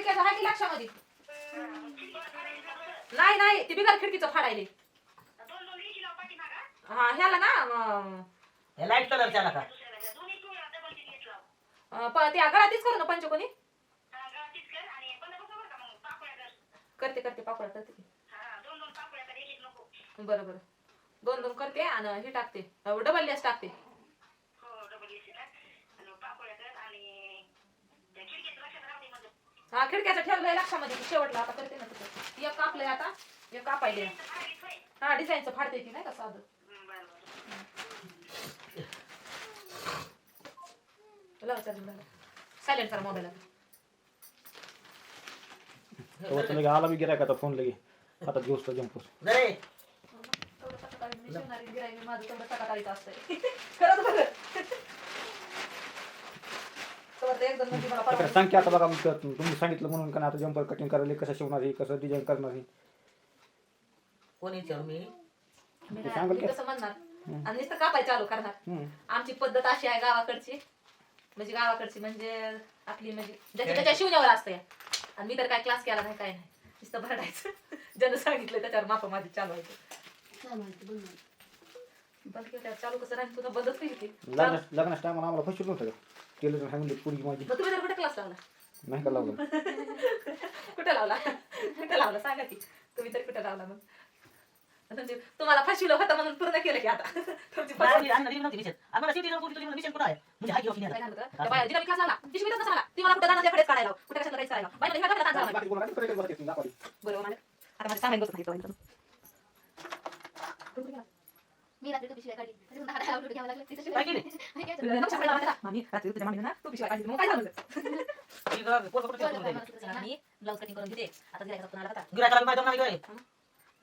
खिडक्याचं आहे की लक्षामध्ये? नाही नाही ते बिगर खिडकीचं फाडायले हा ह्याला ना अं, हे लाइट कलरच्या का अं, प- त्या गळातीच करू ना पंचकोनी? करते करते पापड करते. की. बरं बरं. दोन दोन करते आणि हे टाकते. डबल लेस टाकते. हा खिडक्याचं ठेवलंय लक्षामध्ये की शेवटला आता करते ना तिथं एक कापलंय आता एक कापायले हा डिझाईनचं फाडते की नाही का साधं? सायलेंट करा मोबाईल तेव्हा आला बी गिरायक आता फोन लगे. हातात घेऊस तर जंपूस जरे माझं तेवढं सकाळीच असतंय. खरंच बघ तेव्हा ते एकदम म्हणजे मला तर परवा सांग की आता बघा मग तुम्ही सांगितलं म्हणून का नाही आता जंपर कटिंग करायला कसं शिवणार आहे कसं डिझाईन करणार आहे? कोणी विचारू मी? मी ते काय- सांगाल मी का? कसं म्हणणार? आणि नुसतं कापाय चालू करणार. हम्म. आमची पद्धत अशी आहे गावाकडची. म्हणजे गावाकडची म्हणजे आपली म्हणजे ज्याच्या त्याच्या शिवण्यावर असते आणि मी तर काय क्लास केला नाही काय नाही. नुसतं भरडायचं. ज्यानं सांगितलं त्याच्यावर मापा माझी चालू केलं त्यावर चालू कसं राहील? तुला बंदच केली ती लग्न लग्नाच्या टायमाला आम्हाला फसवलं नव्हतं का? टेलर सांगितलं पोरगी माझी. मग तुम्ही तर कुठे क्लास लावला? नाही का लावलं? कुठे लावला? कुठे लावला? सांगा की. तुम्ही तर कुठे लावला मग? म्हणजे तुम्हाला फसविलं होतं म्हणून पूर्ण केलं की आता. तुमची आहे? म्हणजे बाया- जिला लावला. मला. ती मला कुठं जाणार त्याकडेच काढायला. लाव. कुठे कशाला काहीच करायला. बाई मला. बाकी आता माझे सामान बसत नाही तो. मी रात्री पिशव्या काढली त्याच्यातून दहा दहा लावून घ्यावं लागलं तिथं काय केली? शिवाय- काय तुला नको सांगायला मला. मामी, रात्री तुझ्या मामीनं ना, तू पिशव्या काढली. मग काय झालं? ती गं, पोरं कुठं ठेवून जाईल? आता मी ब्लाऊज कटिंग करून घेते आता गिऱ्हाईकाचा फोन आला होता. गिऱ्हाईकाला माहिती नाही गं.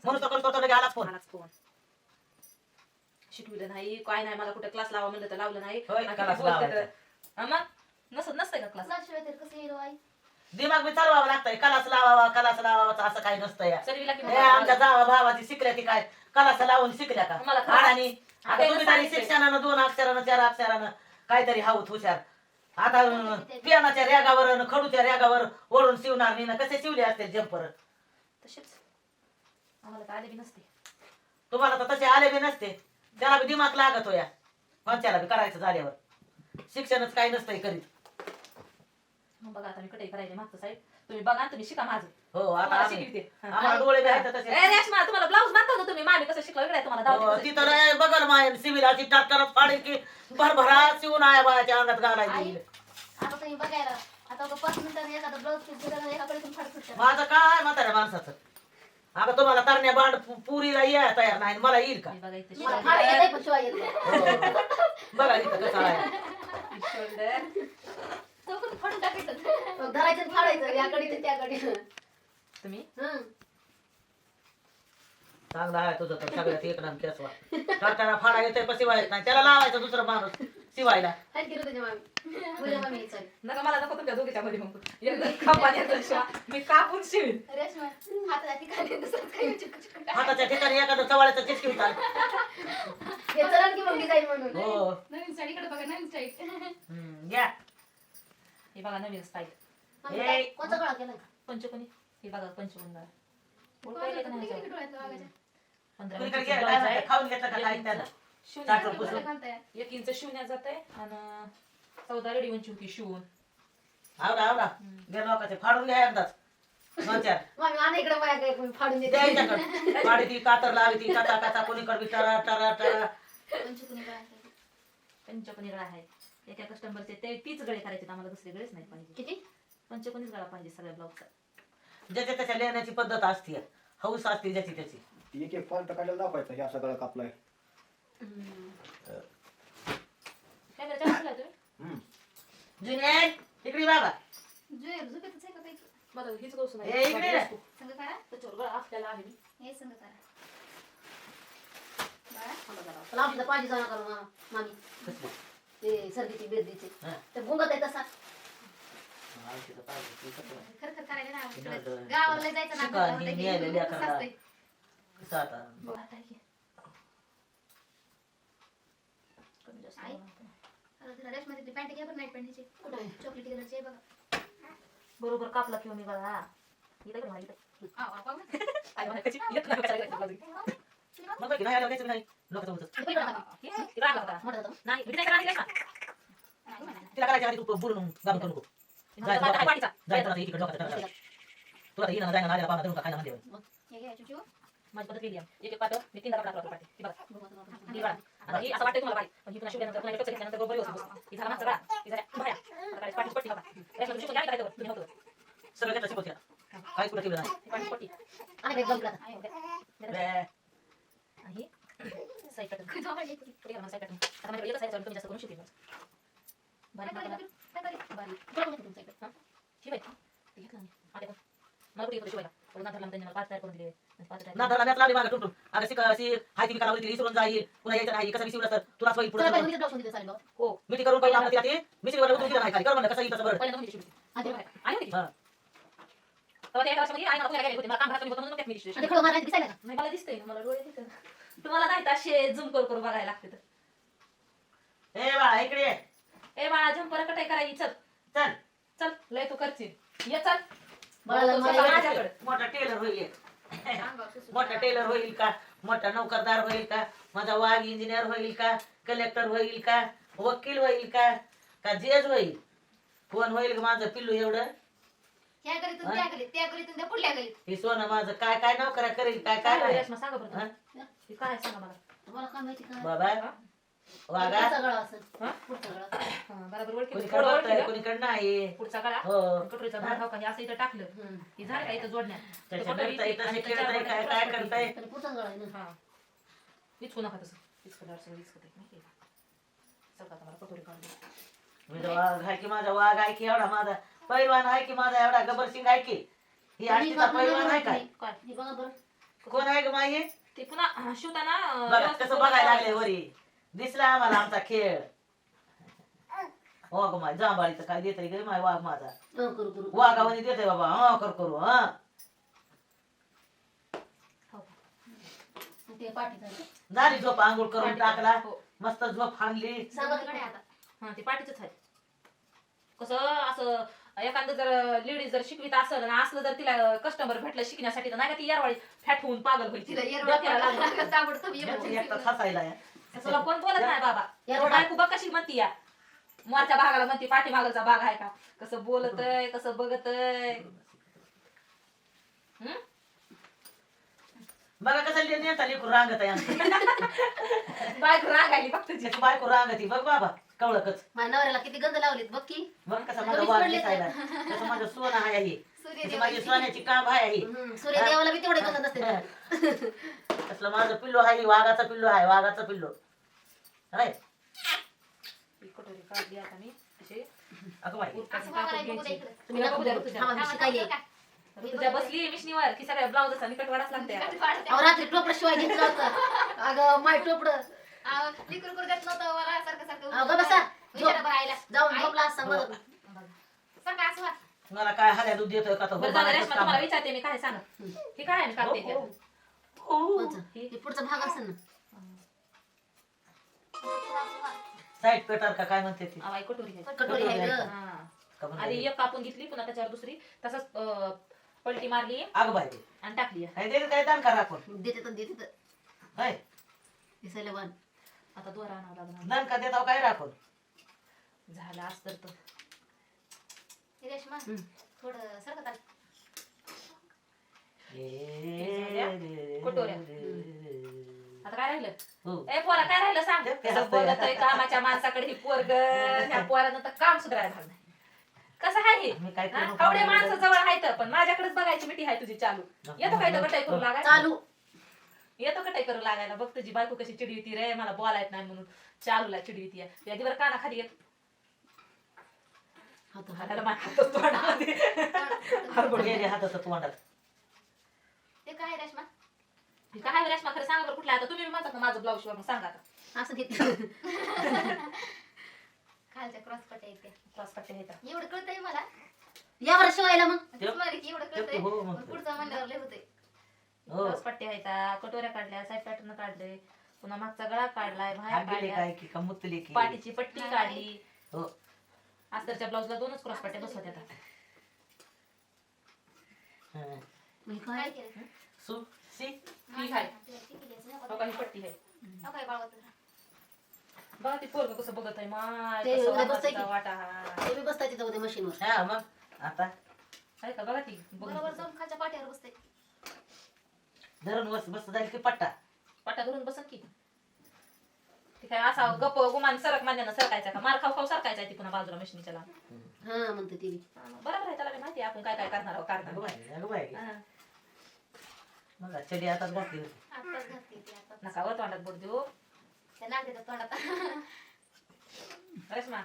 म्हणून तो करतो तो लगे आलाच फोन मलाच फोन शिकविलं नाही काय नाही मला कुठे क्लास लावा म्हणलं तर लावलं नाही होय, आणि class. हा मग नसत नसतंय का क्लास क्लासशिवाय तर कसं येईल हो दिमाग मी चालवावं लागतंय कलास लावावा कलास लावावा असं काही नसतं या सर्वीला की हे आमच्या जावा भावाची शिकल्या ती काय कलास लावून शिकल्या का? मला खरं- आणि आता तुम्ही तरी सांगितलंय. शिक्षणानं दोन अक्षरानं चार अक्षरानं काहीतरी हाऊत हुशार. आता अं, पियानाच्या रेगावर खडूच्या रेगावर ओढून शिवणार नाही ना कसे शिवले असतील जंपर तसेच. आम्हाला आले बी नसते. तुम्हाला तर तसे आले बी नसते. त्याला बी दिमाग लागत होया पंचाला बी करायचं झाल्यावर. शिक्षणच काही नसतंय करीत. मग बघा आता मी कटाई करायचे मागचं साईड. तुम्ही बघा तुम्ही शिका माझं हो आता तुम्हाला आम्ही- शिकवते. हा. आम्हाला डोळे बी आहेत ए, तसे रेश्मा, तुम्हाला ब्लाऊज बांधता होता तुम्ही मामी कसं शिकलं तुम्हाला हो, दावते ती कसं तर शिकलं. आहे बघल माय सिव्हिलाची की भरभरा शिवून बायाच्या अंगात घालायची आई आता तुम्ही बघायला आता बघ पाच मिनिटांनी एखादं ब्लाऊज पीस दिलं एकाकडे तुम्ही फाड सुटतात माझं काय म्हाताऱ्या माणसाचं आता तुम्हाला तरण्या बांड पु- पुरीला या तयार नाही मला येईल का मी बघा इथं मला shoulder, फाड येत नाही पण शिवाय येत नाही हो. बघा इथं कसं आहे shoulder. तो पण फाडून टाकायचं. धरायचं आणि फाडायचं याकडे ते त्याकडे तुम्ही? हं. चांगला आहे तुझं तर सगळ्यात एक नाम केसवा तरताना फाडा येतोय पण शिवायच नाही. त्याला लावायचं दुसरं माणूस शिवायला. मामी. तुझ्या मामी नका मला नको तुमच्या दोघीच्या मध्ये मग. एकदा कापा आणि एकदा शिवा. मी कापून शिवीन. रेशमा हाताच्या ठिकाणी दुसरं काही चिकट चिकट टाक. हाताच्या ठिकाणी एखादं चवाळ्याचं चिटकी होता हे चलन की मग डिझाईन म्हणून. हो. नवीन साडीकडे बघा नवीन हम्म, घ्या. हे बघा नवीन स्टाईल हे- काय- कोणता गळा केलाय? पंचकोनी? हे बघा पंचकोनी बघा. ओळखायला येतं नाही ह्याच्यावर. पंधरा कुणीकडे इंचचं गेलं blouse काय आहे. माहिती, खाऊन घेतलं का एक काय इंच. त्यानं शिवण्याचं टाकलं पुसून. बसलं. एक इंच शिवण्यात जाते आणि चौदा रेडी वंची होती शिवून. आवडा आवडा गे लोकांचे फाडून घ्या एकदाच दोन चार. मामी आणा इकडे कोणी फाडून देते द्यायच्याकडे फाडी ती कातर लावी ती काता काता. कोणीकडे बी टरा टरा टरा पंचकुनी गळा केलाय. पंचकोनी गळा आहे. एका कस्टमरचे ते तीच गळे करायचे आम्हाला दुसरे गळेच नाही पाहिजे. किती? पंचकोनीच गळा पाहिजे सगळ्या ब्लाऊजचा ज्याच्या त्याच्या लेण्याची पद्धत असते हौस असते ज्याची त्याची. एक एक फॉल्ट काढायला दाखवायचा हे असं गळा कापलाय तुम्ही? हम्म. जुने इकडे बाबा. आहे का काही? बघा हीच गोष्ट ए, इकडे ये. संग करा त्याच्यावर गळा आपल्याला आहे. हे संग करा बाळा थांबा जरा. तुला औषध पाहिजे जाणार करू मामा मामी. कसली? ते सर्दीची बेर्दीचे हा. ते भुंगत आहे तसा औषधं पाहिजे, ती कसं? खर खर करायला ना जाऊ आवडत. दे. गावाला जायचं ना शिका, आपल्याला, ही ते न्यायला कसं लेकराला. असतंय. कसं आता बघा आता आहे की. कमी जास्त आई? होणार. अरे तिला रेशमाची ती पॅन्ट घ्या बरं नाईट पॅन्टची कुठं आहे चॉकलेटी कलरची आहे बघा बरोबर कापला किंवा मी बघा इकडे. आई कशी- येत नाही कशाला नाही तिला करायच्या आधी तू बोलून गाणं करू नको माझा पाटा आहे पाठीचा. जाय तुला इकडे डोक्यात टाकायला. तुला येणं जायला नाल्याला पाहणं धरून का खायला म्हणते माझी पद्धत केली आहे. एक एक पाटं, मी तीनदा पाटं पाटं ती बघा. बघा. आता ही असं वाटतंय तुम्हाला बारीक. पण ही पुन्हा शिवल्यानंतर पुन्हा टोचर घेतल्यानंतर बरोबर व्यवस्थित बसते. ही झाला मागचा गळा. ही झाल्या बाह्या. आता काढायची पाठीची पट्टी बघा. रेशमाचं शिवून घ्या आणि करायचं वर. तुम्ही होतं. सगळं घेतलं शिकवत तिला काहीच कुठं ठेवलं नाही. आणि ही side pattern. पुढे मला side pattern. आता माझ्याकडे एकच आहे, तुम्ही जास्त करून शिकतील. बारीक बारीक. हा? आले पण. मला कुठे येतं शिवायला? पण नंतर लांब त्यांनी मला पाच तयार करून दिले. आणि पाच तयार ना त्याला मॅच लावली मागं टुमटुम अगं शिक शी हाय ती कालावली तिला विसरून जाईल पुन्हा यायचं नाही कसं तर तुलाच होईल पुढे हो मी ती करून पहिला तिला ते मी नाही खाली कर म्हणलं कसं येईल तसं बरं पहिल्यांदा मी शिवली. आधी आणि होती. हा. तेव्हा त्या एका वर्षामध्ये आई मला पुण्याला गेली होती. मला काम राहतं म्हणून त्यात मी शिवली. नाही मला दिसतंय मला डोळे दिसतात. तुम्हाला नाही तर असे झूम करून करून बघायला लागते तर. ए बाळा इकडे ये. ए बाळा झंपर कटाई करायची? चल. चल. चल लय तू करशील. ये चल. मारायला माझ्याकडे. मोठा टेलर होईल एक. मोठा टेलर होईल का? मोठा नोकरदार होईल का? माझा वाघ इंजिनियर होईल का? कलेक्टर होईल का? वकील होईल का? का जज होईल? कोण होईल का माझं पिल्लू एवढं? हे? सोनं माझं. काय काय नोकऱ्या करेल? काय काय? काय नाही रेश्मा सांगा बरं हा? तुम्ही. हे काय आहे सांगा मला? बाबा वाघा. हा? गळा हा, बरोबर ओळखी कोणीकडे थोडं बघताय ओळखी कोणीकडे नाही पुढचा गळा? हो. कटोरीचा भाग हो? का? हे असं इथं टाकलं. हे झालं का इथं जोडण्यात त्याच्या कटोरी करताय इथे तसे आणि खेळताय त्याच्यावर काय काय करताय? पुढचा गळा आहे ना. हा. विचकू नका तसं. विचकू सगळं विचकत आहे माहिती आहे का? सगळं आता मला कटोरी काढून दे. मी तर वाघ आहे की माझा वाघ आहे की एवढा माझा. पैलवान आहे की माझा एवढा गबर सिंग आहे की? ही पैलवान आहे काय? काय? हे बघा बरं. कोण आहे ग माई ते पुन्हा अं, शिवताना अं, बघा व्यवस्थित कसं बघायला लागले. वरी दिसला आम्हाला आमचा खेळ हो ग माय जांभाळीचं काय देत रे माय वाघ माझा हो, करू करू वाघावानी देते बाबा हा कर करू हा हो. ते पाठी झाली. झाली झोप आंघोळ करून टाकला हो. मस्त झोप हाणली सांगा तिकडे आता हा ते पाठीच आहे कसं असं एखादं जर लेडीज जर शिकवीत असेल आणि असलं जर तिला कस्टमर भेटलं शिकण्यासाठी तर नाही का ती यारवाळी फॅट होऊन पागल डोक्याला लागलं. हसायला या. तुला कोण बोलत नाही बाबा यारवाळी. बायको बघ कशी म्हणती या मोरच्या भागाला म्हणते पाठीमागचा भाग आहे का कसं बोलतय कसं बघतय हम्म? बघा कसं ले- नेता लेकरू रांगत आहे आमचं. बायको रागायली तुझी त्याची बायको रांगती बघ बाबा कवळकच. माझ्या नवऱ्याला किती गंध लावलीत बघ की. बघ कसं माझा कमीच पडले दिसायला. कसं माझं सोनं आहे ही. कसं माझी सोन्याची काम आहे ही. हम्म, सूर्यदेवाला बी तेवढे गंध नसते कसलं माझं पिल्लू आहे वाघाचं पिल्लू आहे वाघाचं पिल्लू. आहे ही कटोरी काढली आता मी. अशी. अगं बाई. उरकाची कापून घ्यायची. तुम्ही नको उद्या बोलू. ऋतुजा. थांबा, मी शिकायली ऋतुजा बसली मिशनीवर की सगळ्या ब्लाऊजचा निकट वाढाच लागते अहो रात्री टोपडं शिवाय घेतलं होतं. अगं माय टोपडं अहो ग बसा. झोप- जाऊन झोपला असता बरं. मला काय हाल्या दूध देतोय का तो? बरं झालं रेश्मा तुम्हाला विचारते मी काय सांगा? हे काय आहे मी काढते ते. कोणचं? हे पुढचा भाग असेल ना. साईड पेटर का काय म्हणते ती? आवाई कटोरी आहे. कटोरी आहे ग हा. का म्हणते आधी ती? एक कापून घेतली पुन्हा त्याच्यावर दुसरी. तसंच अं, पलटी मारली. अगं बाई. आणि टाकली. काय देते काय दान करा आपण. देते तर देते तर. होय. दिसायला आता दोरा आणावं लागणार. दान का देताव काय राखून झालं असतं तर हम्म. थोडं सरकत आलं. ए- कटोऱ्या. आता काय राहिलं? हो. ए पोरा काय राहिलं सांग? ते कसं असतंय. बघतोय कामाच्या माणसाकडे ही पोरग ह्या पोरानं तर काम सुधारायला नाही कसं आहे हे? मी काय हा? कवडे माणसं जवळ आहेत पण माझ्याकडेच बघायची मिठी आहे तुझी चालू. येतो काय तर कटाई करू लागायला? चालू. येतो कटाई करू लागायला? बघ तुझी बायको कशी चिडविती रे मला बोलायत नाही म्हणून. चालूला चिडविती या दिवर काना खाली येत होतो हाताला माझ्या हातात तोंडामध्ये. हरबड गेले. हातात तोंडात. हे काय आहे रेश्मा? खरं सांगा बरं कुठला आता तुम्ही म्हणतात ना माझं ब्लाऊज शिवा मग सांगा आता. असं घेतलं खालच्या क्रॉस पट्या येते क्रॉस पट्टे आहेत एवढं कळतंय मला? या बरं शिवायला मग? की एवढं कळतंय? हो मग पण पुढचं म्हणल्यावर लय होतंय. हो. क्रॉस पट्टे आहेत कटोऱ्या काढल्या साईड पॅटर्न काढले पुन्हा मागचा गळा काढलाय बाहेर हात गेले काढल्या काय की का मुतले की? पाठीची पट्टी काढली. हो. अस्तरच्या ब्लाऊजला दोनच क्रॉस पट्ट्या बसवत आता हं. मी काय? सु सी ही आहे. हो का ही पट्टी आहे. हो? बघा ती पोरग कसं बघत आहे. माय ते कसं उद्या वाटा बसतंय की? तिचा वाटा. हा. ते बी बसताय तिथं उद्या मशीनवर. हा मग आता? आहे का? बघा ती. बघून बरोबर. जाऊन खालच्या पाट्यावर बसते धरून बस बस जाईल की पट्टा. पाटा धरून बसन की. ती काय असा गप गुमान सरक मान्यानं सरकायचा का? मार खाऊ खाऊ सरकायचा ती पुन्हा बाजूला मशिनीच्या लांब. हा म्हणते ती. हा, बरोबर आहे त्याला माहिती आहे आपण काय काय करणार आहोत अगं करणार बाई अगं बाई हा. मग चडी आता घातली होती. आत्ताच घातली ती आत्ताच नका वर तोंडात बोट देऊ. त्या नागरिक तोंडात. रेश्मा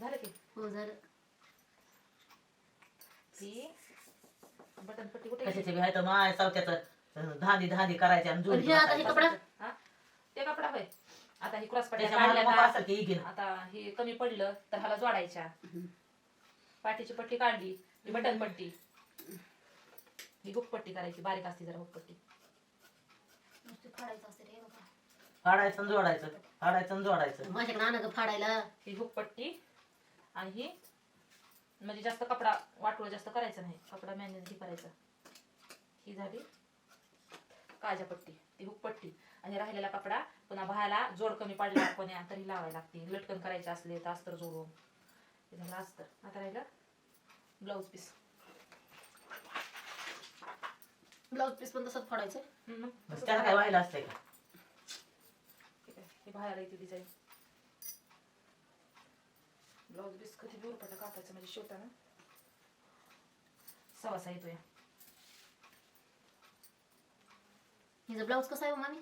झालं की? हो झालं. ती बटन पट्टी कुठे गेली? कशाचे बी आहे तर माय सावत्याचं. धांदी धांदी करायची आणि पण हे आता हे कपडा? हा? ते कपडा होय. आता ही क्रॉस पट्ट्या त्याच्या काढल्या मला का? असेल की इगिन आता हे कमी पडलं तर ह्याला जोडायच्या. पाठीची पट्टी काढली ही बटन पट्टी. ही हुक पट्टी करायची बारीक असते जरा हुक पट्टी नुसती फाडायचं असते रे बघा फाडायचं आणि जोडायचं. फाडायचं आणि जोडायचं. माझ्याकडे आणा ग फाडायला. ही हुक पट्टी आणि ही म्हणजे जास्त कपडा वाटोळ जास्त करायचं नाही. कपडा मॅनेज ही करायचा. ही झाली. काजा पट्टी ती हुक पट्टी आणि राहिलेला कपडा पुन्हा बाहेरला जोड कमी पडला कोण्या तरी लावायला लागते. लटकन करायचे असले तर अस्तर जोडून. हे झालं अस्तर. आता राहिलं ब्लाऊज पीस. ब्लाऊज पीस पण तसंच फाडायचं? त्याला काय व्हायला असतंय का? हे बाहेर येते डिझाईन ब्लाऊज पीस कधी दूर पटा कापायचं म्हणजे शिवताना सवासा येतो या हिचा ब्लाऊज कसा आहे हो मामी?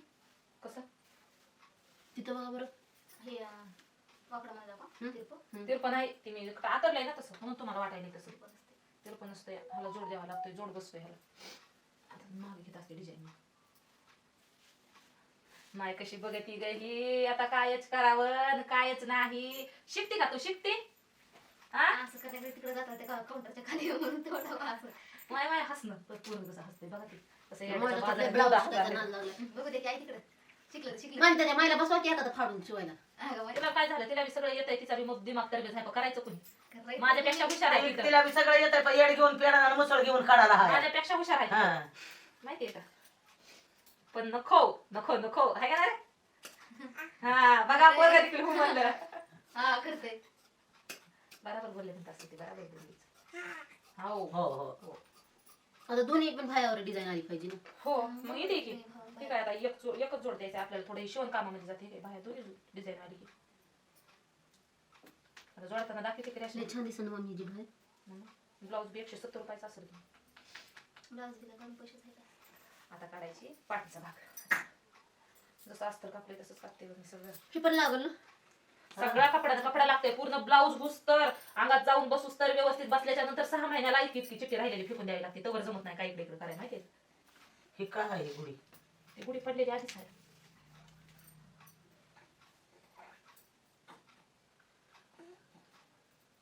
कसं? तिथं बघा बरं. हे अं, वाकडामध्ये का हं? तिरपं तिरपण आहे. ती मी आतरलंय ना तसं. म्हणून तुम्हाला वाटायला तसं. तिरपं असते तिरपण नसतं ह्याला जोड द्यावा लागतोय. जोड बसतोय ह्याला. आता मागे घेत असते डिझाईन माय कशी बघती ग ही? आता कायच करावं आणि कायच नाही. शिकते का तू? शिकते? हा असं कधी तिकडे जातात ते काउंटरच्या खाली म्हणून तेवढं असं. माय माय हसणं. पण पूर्ण कसं हसते बघा ती. कसं माझ्या येड्याच्या तर बाजारात ब्लाऊज एवढा शिकायचा हसला. नाद लागला. बघू दे की आई तिकडे शिकलं शिकलं मामी त्याच्या मायला बसवा की एखादं फाडून शिवायला. तिला काय झालं तिला बी सगळं येतंय तिचा बी मग दिमाग तरबेज आहे पण करायचं कोणी? माझ्यापेक्षा हुशार आहे ती तर. तिला बी सगळं येतंय पण येड घेऊन पेडा आणि मुसळ घेऊन काढायला माझ्यापेक्षा हुशार आहे. ती. हा माहितीये का? पण नको नको नको. आहे का नाही? हा बघा पोरगा तिकडे हो म्हणलं. हा करते. बरोबर बोलले म्हणत असते ती बरोबर बोलली. हो हो. हो. आता दोन्ही पण भायावर डिझाईन आली पाहिजे ना. हो मग येते की ठीक आहे आता एक जो- एकच जोड द्यायचं आपल्याला. थोडं शिवण कामामध्ये जाते काय बाहेर दोन्ही डिझाईन आली की. आता जोडताना दाखवते की लय रेशन छान दिसन मम्मी जी बाहेर. ब्लाऊज बी एकशे सत्तर रुपयाचा असेल की. ब्लाऊज कमी पैसे झाले आता काढायची पाठीचा भाग. जसं अस्तर कापले तसंच कापते बघ मी सगळं. हे पण लागल ना? सगळा कपड्याचा कपडा लागतोय पूर्ण ब्लाऊज घुसतर अंगात जाऊन बसूस तर व्यवस्थित बसल्याच्या नंतर सहा महिन्याला इतकी इतकी चिठ्ठी राहिलेली फेकून द्यावी लागते. तवर जमत नाही काही इकडे इकडे करायला माहितीये? ही काय आहे ही गुढी? ती गुढी पडलेली आधीच आहे.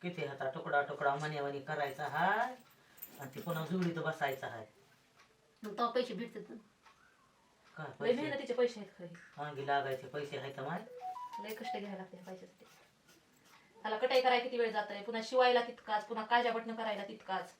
किती हाता तुकडा तुकडा मन्यावानी करायचा हाय आणि ती पुन्हा जुडीत बसायचा हाय. मग तेव्हा पैसे भेटतात ना. काय लय मेहनतीचे पैसे आहेत खरे. मागे लागायचे पैसे आहेत माय? लय कष्ट घ्यायला लागते पैशासाठी. त्याला कटाई करायला किती वेळ जात पुन्हा शिवायला तितकाच पुन्हा काजा बटणं करायला तितकाच.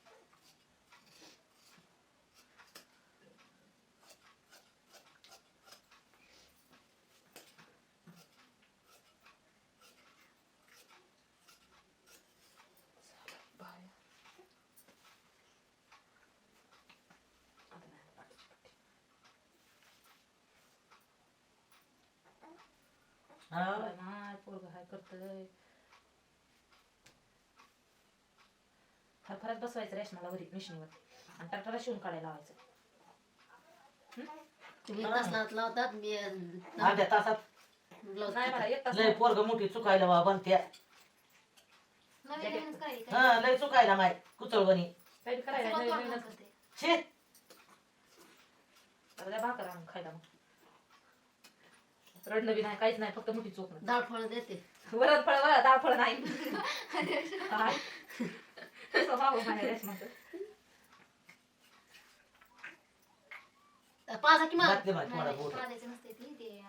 हा. नाही पोरग हाय करतय. फरफरत बसवायचं रेशमाला वरी मिशनीवर आणि ट्रॅक्टरला शिवून काढायला लावायचं. तुम्ही लावतात मी अर्ध्या तासात. ब्लाऊज नाही मला एक तास लय पोरग मोठी चुकायला बा बनत्या. नवीन हा लय चुकायला माय कुचळवणी. काही करायला सगळं तोंडात. करते. छे. भाकर आणून खायला मग. रडणं बी नाही काहीच नाही फक्त मोठी चोख डाळ फळ देते. वरण फळ वळ डाळ फळ नाही. काय? कसं भाऊ म्हणे रेशमाचं. पाजा की मला? घातले माय तुम्हाला नाही, बोट पाजायचं नसते ती ते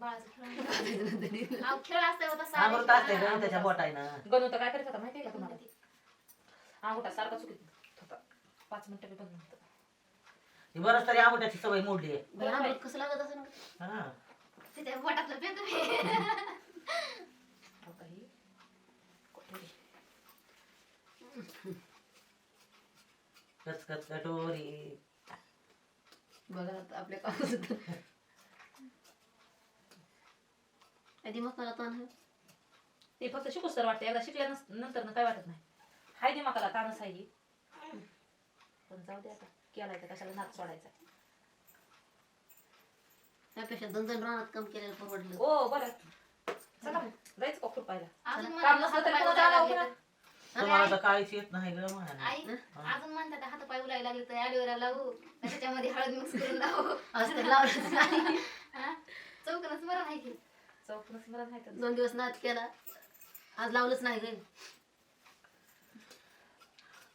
बाळाचं खेळ अहो, खेळ असते हो तसा आमरत असते ग त्याच्या बोटाय ना गणू तर काय करत होता माहितीये का तुम्हाला? अंगुठा सारखा चुकीत होता. पाच मिनिटं बी बंद नव्हतं ती बरंच तरी आंबट्याची सवय मोडली आहे. आंबट कसं लागत असेल? का? हा. तिथे पोटातलं पेत कटोरी बघा आता आधी मग मला ताण. ते फक्त तर वाटतं एकदा शिकल्यानंतर काय वाटत नाही. हाय दिमागाला ताणच आहे ही. पण जाऊ दे आता केलाय तर कशाला नाच सोडायचा त्यापेक्षा दोन दोन रानात काम केलेलं परवडलं. ओ बरं. चला जायचं का खूप पाहिला अजून काम म्हणतात नसलं तरी हातपाय कोणाला उलायला जावं लागले. तर- तुम्हाला तर काहीच येत नाही ग म्हणाने. आई अजून म्हणतात हात पाय उलायला लागले तर ॲलोवेरा लावू त्याच्यामध्ये हळद मिक्स करून लावू. आज तर लावलंच नाही. हा? चौकनच आहे की. चौकून स्मरण आहे तर. दोन दिवस नाच केला. आज लावलंच नाही काही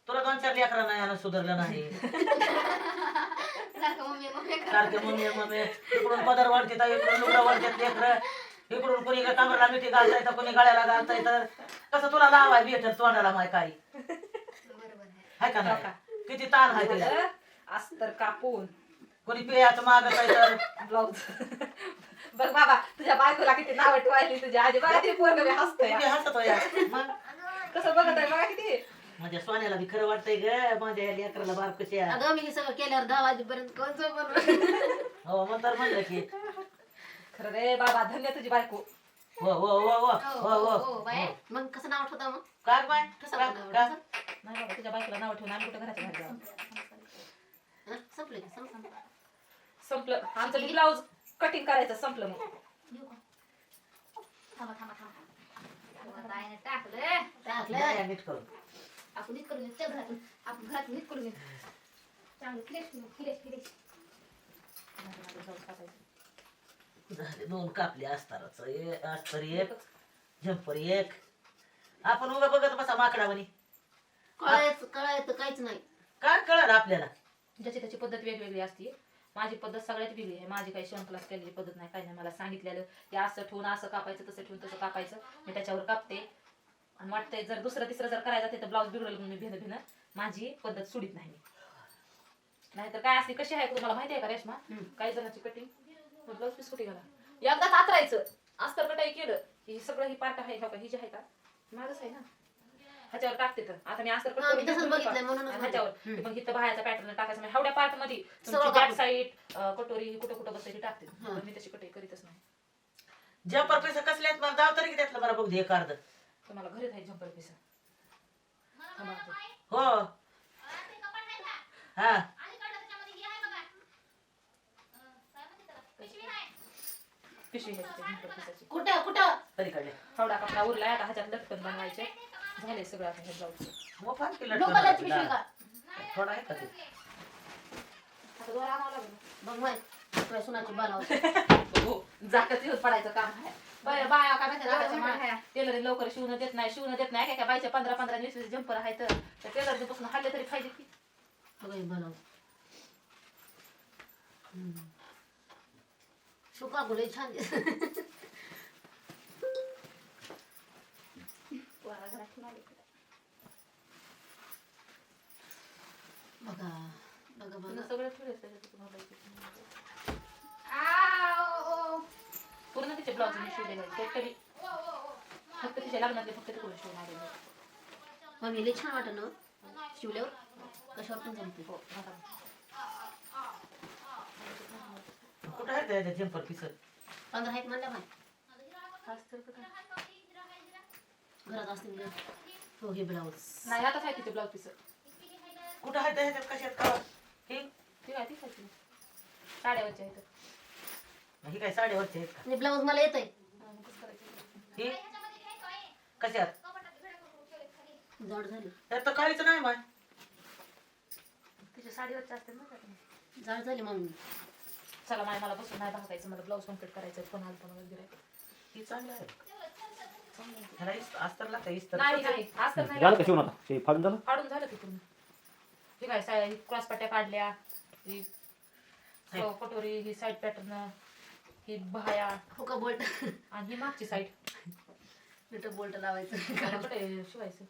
तुला दोन चार लेकरं नाही आलं सुधारलं नाही. सारखं मम्मी मम्मी करा. सारखे मम्मी मम्मी. इकडून पदर वाढते तर इकडून लुगडं वाढतात लेकरं. इकडून कोणी कमरेला मिठी घालता येतं कोणी गळ्याला घालता येतं कसं तुला लावाय भेटल तोंडाला माय काही. बरोबर आहे. हाय का नाही? किती ताण आहे तिला. अस्तर कापून. कोणी पियाचं मागत आहे तर. ब्लाऊज. बघ बाबा तुझ्या बायकोला किती नाव ठेवायली तुझ्या आजी बघा किती पोरग हसतोय. किती हसत होया. मग? कसं बघत आहे बघा किती? माझ्या सोन्याला बी खरं वाटतंय ग माझ्या लेकराला बार कशी आहे. अगं मी हे सगळं केल्यावर दहा वाजेपर्यंत कोण झोपण हो मग तर म्हणलं की. खरं रे बाबा धन्य तुझी बायको. हो हो हो बाय. मग कसं नाव ठेवता मग? काय बाय ठसा का- का? नाही बाबा तुझ्या बायकोला नाव ठेवून आम्ही कुठं घराच्या बाहेर जाऊ? हं? संपले का संपलं. संपलं. आमचं ब्लाऊज कटिंग करायचं संपलं मग. का? थांबा थांबा थांबा. टाकलं टाकलं नीट करून आपण नीट करून चल घरातून आपण घरातून नीट करून चांगलं फ्रेश फ्रेश फ्रेश. झाले दोन कापले अस्ताराच अस्तर एक झंपर एक. आपण उगा बघत बसा माकडा म्हणे कळायचं कळायचं काहीच नाही. काय कळलं आपल्याला? ज्याची त्याची पद्धत वेगवेगळी असते. माझी पद्धत सगळ्यात वेगळी आहे. माझी काही शिवण क्लास केलेली पद्धत नाही काही नाही. मला सांगितलेलं ते असं ठेवून असं कापायचं तसं ठेवून तसं कापायचं. मी त्याच्यावर कापते. आणि वाटतंय जर दुसरं तिसरं जर करायचं असेल तर ब्लाऊज बिघडलं म्हणून मी भिनं भिनं माझी पद्धत सुडीत नाही मी. नाहीतर काय असते कशी आहे तुम्हाला माहिती आहे का रेशमा. काही जणांची कटिंग ब्लाऊज पीस कुठे गेला? एकदाच आतरायचं. अस्तर कटाई केलं. ही सगळं ही पार्ट आहे का ही जी आहे का? माझंच आहे ना? ह्याच्यावर टाकते तर. आता मी अस्तर ह्याच्यावर. मग इथं बाहेरचा पॅटर्न टाकायचं. म्हणजे हवड्या पार्टमध्ये बॅक. साईड कटोरी ही कुठं कुठं बसायची टाकते. पण मी तशी कटाई करीतच नाही. जंपर पैसे कसले आहेत मला जाव तरी की त्यातलं मला बघ दे एक अर्ध. तुम्हाला घरी राहील झंपर पिसा. हो. हा. पिशवी कुठं कुठं? पलीकडले. हवडा कपडा उरलाय आता ह्याच्यात लटकन बनवायचे. झाले सगळं आता हे हो केलं पिशवी का थोडा आहे का ते? आता दोरा आणावं लागेल. बघ माय तुझ्या सुनाची बालाव हो जाकच येऊन पडायचं काम आहे. बाया बाया काय माहिती आहे. टेलर लवकर शिवून देत नाही शिवून देत नाही. काय काय बायच्या पंधरा पंधरा वीस वीस जंपर आहे तर टेलरपासून हल्ले तरी पाहिजे की? बघा बालाव शुका गुले छान. बघा बघा बघा. सगळं तुम्हाला. ब्लाऊज मी आहेत. ते तरी. फक्त तिच्या लग्नातले फक्त तिकडे शिवून आलेले आहेत. मम्मी लई छान वाटत ना? शिवल्यावर? कशावर पण जमते. हो आता कुठं आहे त्याच्या जंपर पिस पंधरा आहेत म्हणल्या कुठं. घरात असतील ना. हो हे ब्लाऊज. नाही आताच आहे तिचे ब्लाऊज पीस कुठं आहे त्याच्यात कशात का? हे? ती काय ती खायची साड्यावरची आहेत ही काय साडेवरचे आहेत का? आणि ब्लाऊज मला येत आहे हा, मग ही कशात? जाड झाली. त्यात तर काहीच नाही माय तिच्या साडीवरची असते ना त्यात. जाड झाली मम्मी चला माय मला बसून नाही बघायचं मला ब्लाऊज कंप्लीट करायचं फोन आला पण वगैरे. ही चांगली आहे. ह्याला अस्तर लागतं इस्तर. नाही नाही आज तर नाही झालं का शिवून आता? ते फाडून झालं? काढून झालं की ही काय साय क्रॉस पट्ट्या काढल्या ही. कटोरी ही साईड पॅटर्न ही बाया हो का बोल्ट आणि ही मागची साईड बोल्ट लावायचं. शिवायचं.